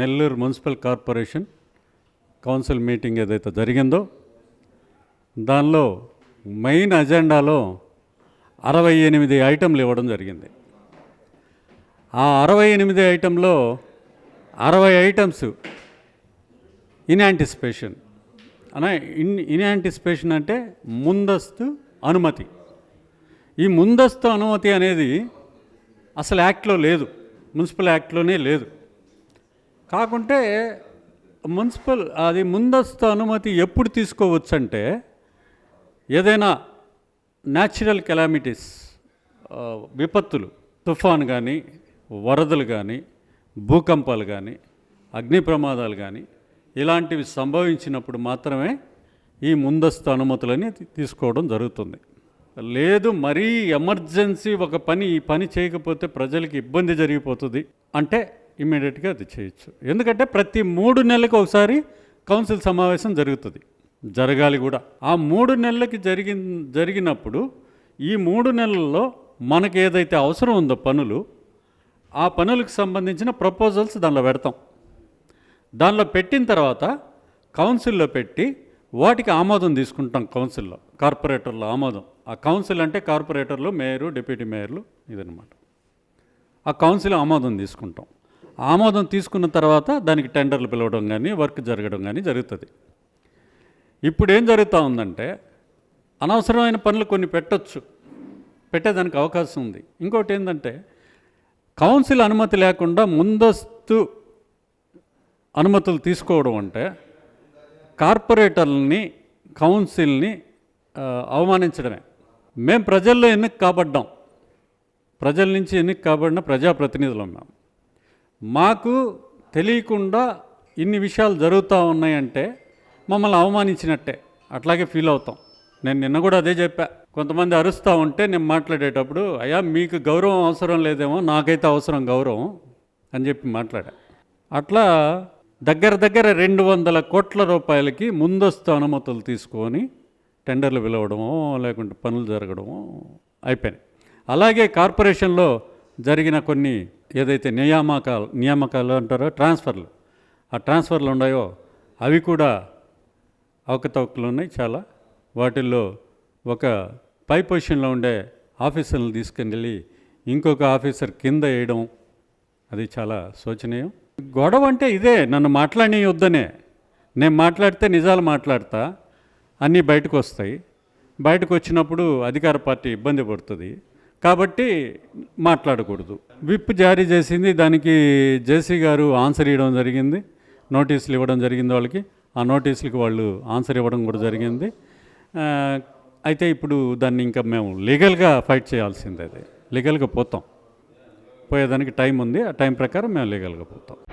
Nellore municipal corporation council meeting ఏదైతే జరిగిందో దానిలో మెయిన్ అజెండాలో అరవై ఎనిమిది ఐటెంలు ఇవ్వడం జరిగింది. ఆ అరవై ఎనిమిది ఐటెంలో అరవై ఐటమ్స్ ఇన్యాంటిసిపేషన్ అనే ఇన్ ఇన్యాంటిసిపేషన్ అంటే ముందస్తు అనుమతి. ఈ ముందస్తు అనుమతి అనేది అసలు యాక్ట్లో లేదు. మున్సిపల్ యాక్ట్లోనే లేదు. కాకుంటే మున్సిపల్ అది ముందస్తు అనుమతి ఎప్పుడు తీసుకోవచ్చు అంటే ఏదైనా న్యాచురల్ కెలామిటీస్ విపత్తులు తుఫాన్ కానీ వరదలు కానీ భూకంపాలు కానీ అగ్ని ప్రమాదాలు కానీ ఇలాంటివి సంభవించినప్పుడు మాత్రమే ఈ ముందస్తు అనుమతులని తీసుకోవడం జరుగుతుంది. లేదు మరీ ఎమర్జెన్సీ ఒక పని ఈ పని చేయకపోతే ప్రజలకి ఇబ్బంది జరిగిపోతుంది. అంటే ఇమ్మీడియట్గా అది చేయొచ్చు. ఎందుకంటే ప్రతి మూడు నెలలకు ఒకసారి కౌన్సిల్ సమావేశం జరుగుతుంది. జరగాలి కూడా. ఆ మూడు నెలలకి జరిగి జరిగినప్పుడు ఈ మూడు నెలల్లో మనకి ఏదైతే అవసరం ఉందో పనులు ఆ పనులకు సంబంధించిన ప్రపోజల్స్ దానిలో పెడతాం. దానిలో పెట్టిన తర్వాత కౌన్సిల్లో పెట్టి వాటికి ఆమోదం తీసుకుంటాం కౌన్సిల్లో. కార్పొరేటర్లో ఆమోదం. ఆ కౌన్సిల్ అంటే కార్పొరేటర్లు మేయరు డిప్యూటీ మేయర్లు ఇదనమాట ఆ కౌన్సిల్ ఆమోదం తీసుకుంటాం. ఆమోదం తీసుకున్న తర్వాత దానికి టెండర్లు పిలవడం కానీ వర్క్ జరగడం కానీ జరుగుతుంది. ఇప్పుడు ఏం జరుగుతూ ఉందంటే అనవసరమైన పనులు కొన్ని పెట్టొచ్చు. పెట్టేదానికి అవకాశం ఉంది. ఇంకోటి ఏంటంటే కౌన్సిల్ అనుమతి లేకుండా ముందస్తు అనుమతులు తీసుకోవడం అంటే కార్పొరేటర్లని కౌన్సిల్ని అవమానించడమే. మేము ప్రజల్లో ఎన్నిక కాబడ్డాం. ప్రజల నుంచి ఎన్నిక కాబడిన ప్రజాప్రతినిధులు ఉన్నాం. మాకు తెలియకుండా ఇన్ని విషయాలు జరుగుతూ ఉన్నాయంటే మమ్మల్ని అవమానించినట్టే. అట్లాగే ఫీల్ అవుతాం. నేను నిన్న కూడా అదే చెప్పా. కొంతమంది అరుస్తూ ఉంటే నేను మాట్లాడేటప్పుడు అయ్యా మీకు గౌరవం అవసరం లేదేమో నాకైతే అవసరం గౌరవం అని చెప్పి మాట్లాడా. అట్లా దగ్గర దగ్గర రెండు వందల కోట్ల రూపాయలకి ముందస్తు అనుమతులు తీసుకొని టెండర్లు పిలవడమో లేకుంటే పనులు జరగడమో అయిపోయినాయి. అలాగే కార్పొరేషన్లో జరిగిన కొన్ని ఏదైతే నియామకాలు నియామకాలు అంటారో ట్రాన్స్ఫర్లు ఆ ట్రాన్స్ఫర్లు ఉన్నాయో అవి కూడా అవకతవకలు ఉన్నాయి చాలా. వాటిల్లో ఒక పై పొజిషన్లో ఉండే ఆఫీసర్లను తీసుకుని వెళ్ళి ఇంకొక ఆఫీసర్ కింద వేయడం అది చాలా శోచనీయం. గొడవ అంటే ఇదే నన్ను మాట్లాడనివద్దనే నేను మాట్లాడితే నిజాలు మాట్లాడతా అన్నీ బయటకు వస్తాయి బయటకు వచ్చినప్పుడు అధికార పార్టీ ఇబ్బంది పడుతుంది. కాబట్టి మాట్లాడకూడదు. విప్ జారీ చేసింది దానికి జేసీ గారు ఆన్సర్ ఇవ్వడం జరిగింది. నోటీసులు ఇవ్వడం జరిగింది వాళ్ళకి. ఆ నోటీసులకి వాళ్ళు ఆన్సర్ ఇవ్వడం కూడా జరిగింది. అయితే ఇప్పుడు దాన్ని ఇంకా మేము లీగల్గా ఫైట్ చేయాల్సిందే అది. లీగల్గా పోతాం. పోయేదానికి టైం ఉంది. ఆ టైం ప్రకారం మేము లీగల్గా పోతాం.